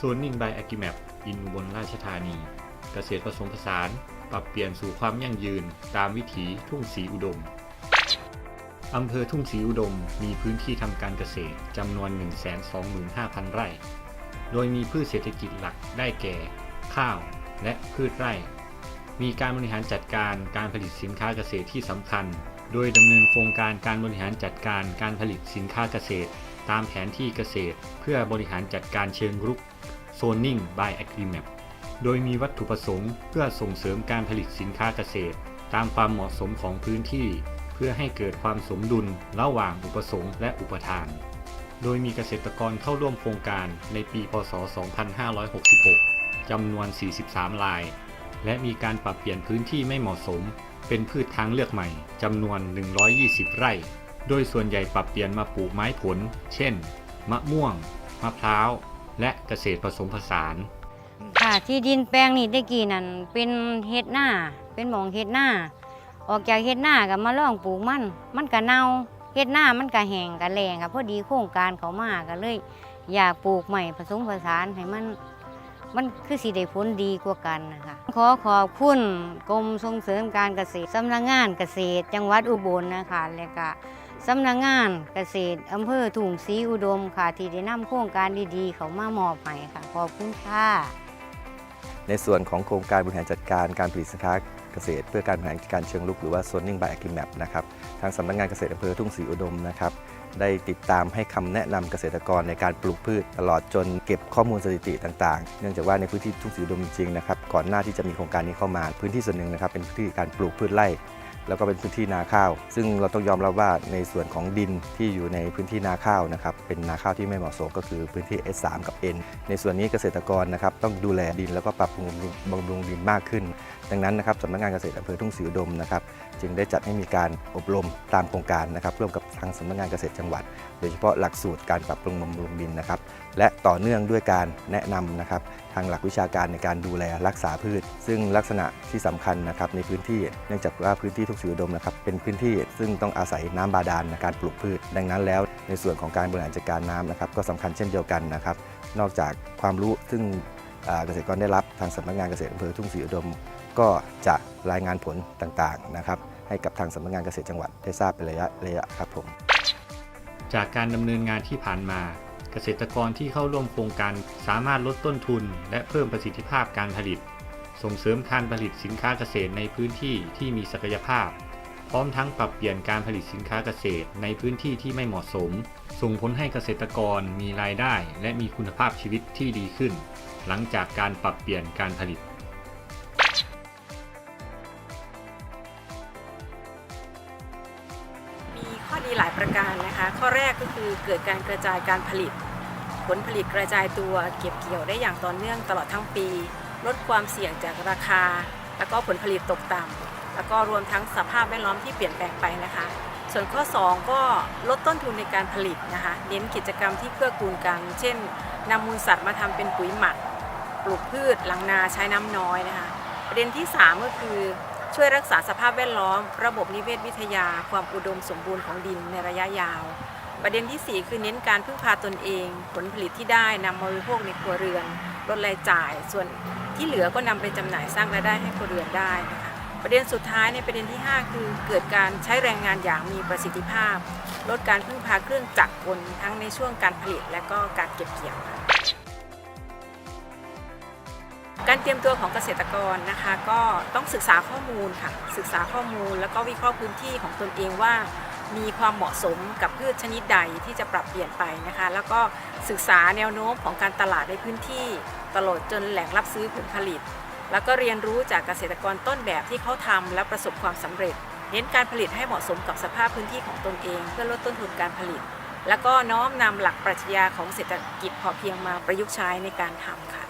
Zoning by a g i m a p อินอุบลราชธานี เกษตรผสมผสาน ปรับเปลี่ยนสู่ความยั่งยืน ตามวิถีทุ่งสีอุดมอำเภอทุ่งสีอุดม มีพื้นที่ทำการเกษตรจำนวน 125,000 ไร่ โดยมีพืชเศรษฐกิจหลักได้แก่ ข้าวและพืชไร่ มีการบริหารจัดการการผลิตสินค้าเกษตรที่สำคัญ โดยดำเนินโครงการการบริหารจัดการการผลิตสินค้าเกษตร ตามแผนที่เกษตรเพื่อบริหารจัดการเชิงรุก Zoning by Agreement โดยมีวัตถุประสงค์เพื่อส่งเสริมการผลิตสินค้าเกษตร ตามความเหมาะสมของพื้นที่ เพื่อให้เกิดความสมดุลระหว่างอุปสงค์และอุปทาน โดยมีเกษตรกรเข้าร่วมโครงการในปี พศ 2566 จำนวน 43 ราย และมีการปรับเปลี่ยนพื้นที่ไม่เหมาะสม เป็นพืชทางเลือกใหม่จำนวน 120 ไร่ โดยส่วนใหญ่ปรับเปลี่ยนมาปลูกไม้ผล เช่น มะม่วง มะพร้าว และเกษตรผสมผสาน ค่ะที่ดินแปลงนี้ได้กี่นั่นเป็นเฮ็ดหน้า เป็นหมองเฮ็ดหน้า ออกจากเฮ็ดหน้าก็มาลองปลูกมัน มันก็เน่าเฮ็ดหน้ามันก็แห้งก็แรงค่ะพอดีโครงการเขามาก็เลย อยากปลูกใหม่ผสมผสานให้มันมันคือสิได้ผลดีกว่ากันนะคะ ขอขอบคุณกรมส่งเสริมการเกษตรสำนักงานเกษตร จังหวัดอุบลนะคะแล้วก็ สำนักงานเกษตรอำเภอถุงศรีอุดมค่ะ ที่ได้นำโครงการดีๆ เขามามอบให้ค่ะ ขอบคุณค่ะ ในส่วนของโครงการบริหารจัดการการผลิตสินค้าเกษตร เพื่อการบริหารจัดการเชิงลุกหรือว่า zoning by agreement นะครับทางสำนักงานเกษตรอำเภอทุ่งศรีอุดมนะครับได้ติดตามให้คำแนะนำเกษตรกรในการปลูกพืช ตลอดจนเก็บข้อมูลสถิติต่างๆ เนื่องจากว่าในพื้นที่ทุ่งศรีอุดมจริงๆนะครับก่อนหน้าที่จะมีโครงการนี้เข้ามา พื้นที่ส่วนหนึ่งนะครับเป็นพื้นที่การปลูกพืชไร่ แล้วก็เป็นพื้นที่นาข้าว ซึ่งเราต้องยอมรับว่าในส่วนของดินที่อยู่ในพื้นที่นาข้าวนะครับเป็นนาข้าวที่ไม่เหมาะสมก็คือพื้นที่ S3 กับ N ในส่วนนี้เกษตรกรนะครับต้องดูแลดินแล้วก็ปรับปรุงบำรุงดินมากขึ้น ดังนั้นนะครับสำนักงานเกษตรอำเภอทุ่งศรีอุดมนะครับจึงได้จัดให้มีการอบรมตามโครงการนะครับร่วมกับทางสำนักงานเกษตรจังหวัด โดยเฉพาะหลักสูตรการปรับปรุงบำรุงดินนะครับและต่อเนื่องด้วยการแนะนำนะครับ ทางหลักวิชาการในการดูแลรักษาพืช ซึ่งลักษณะที่สำคัญนะครับในพื้นที่เนื่องจากว่าพื้นที่ทุกสีอุดมนะครับเป็นพื้นที่ซึ่งต้องอาศัยน้ำบาดาลในการปลูกพืช ดังนั้นแล้ว ในส่วนของการบริหารจัดการน้ำนะครับก็สำคัญเช่นเดียวกันนะครับ นอกจากความรู้ซึ่งเกษตรกรได้รับทางสำนักงานเกษตรอำเภอทุ่งศรีอุดม ก็จะรายงานผลต่างๆนะครับให้กับทางสำนักงานเกษตรจังหวัดได้ทราบเป็นระยะระยะครับผม จากการดำเนินงานที่ผ่านมา กษตรกรที่เข้าร่วมโครงการสามารถลดต้นทุน และเพิ่มประสิทธิภาพการผลิต ส่งเสริมการผลิตสินค้าเกษตรในพื้นที่ที่มีศักยภาพ พร้อมทั้งปรับเปลี่ยนการผลิตสินค้าเกษตรในพื้นที่ที่ไม่เหมาะสม ส่งผลให้เกษตรกรมีรายได้ และมีคุณภาพชีวิตที่ดีขึ้น หลังจากการปรับเปลี่ยนการผลิต หลายประการนะคะ ข้อแรกก็คือเกิดการกระจายการผลิต ผลผลิตกระจายตัวเก็บเกี่ยวได้อย่างต่อเนื่องตลอดทั้งปี ลดความเสี่ยงจากราคา แล้วก็ผลผลิตตกต่ำแล้วก็รวมทั้งสภาพแวดล้อมที่เปลี่ยนแปลงไปนะคะ ส่วนข้อ 2 ก็ลดต้นทุนในการผลิตนะคะเน้นกิจกรรมที่เกื้อกูลกันเช่นนำมูลสัตว์มาทำเป็นปุ๋ยหมัก ปลูกพืชหลังนาใช้น้ำน้อยนะคะ ประเด็นที่ 3 ก็คือ ช่วยรักษาสภาพแวดล้อม ระบบนิเวศวิทยา ความอุดมสมบูรณ์ของดินในระยะยาว ประเด็นทีสี่ 4 คือเน้นการพึ่งพาตนเอง ผลผลิตที่ได้นำมาบริโภคในครัวเรือนลดรายจ่าย ส่วนที่เหลือก็นำไปจำหน่ายสร้างรายได้ให้ครัวเรือนได้นะคะประเด็นสุดท้ายในประเด็นที่ 5 คือเกิดการใช้แรงงานอย่างมีประสิทธิภาพ ลดการพึ่งพาเครื่องจักรกลทั้งในช่วงการผลิตและก็การเก็บเกี่ยวค่ะ การเตรียมตัวของเกษตรกรนะคะก็ต้องศึกษาข้อมูลค่ะศึกษาข้อมูลแล้วก็วิเคราะห์พื้นที่ของตนเองว่า มีความเหมาะสมกับพืชชนิดใดที่จะปรับเปลี่ยนไปนะคะ แล้วก็ศึกษาแนวโน้มของการตลาดในพื้นที่ตลอดจนแหล่งรับซื้อผลผลิต แล้วก็เรียนรู้จากเกษตรกรต้นแบบที่เขาทำและประสบความสำเร็จ เน้นการผลิตให้เหมาะสมกับสภาพพื้นที่ของตนเอง เพื่อลดต้นทุนการผลิต แล้วก็น้อมนำหลักปรัชญาของเศรษฐกิจพอเพียงมาประยุกต์ใช้ในการทำค่ะ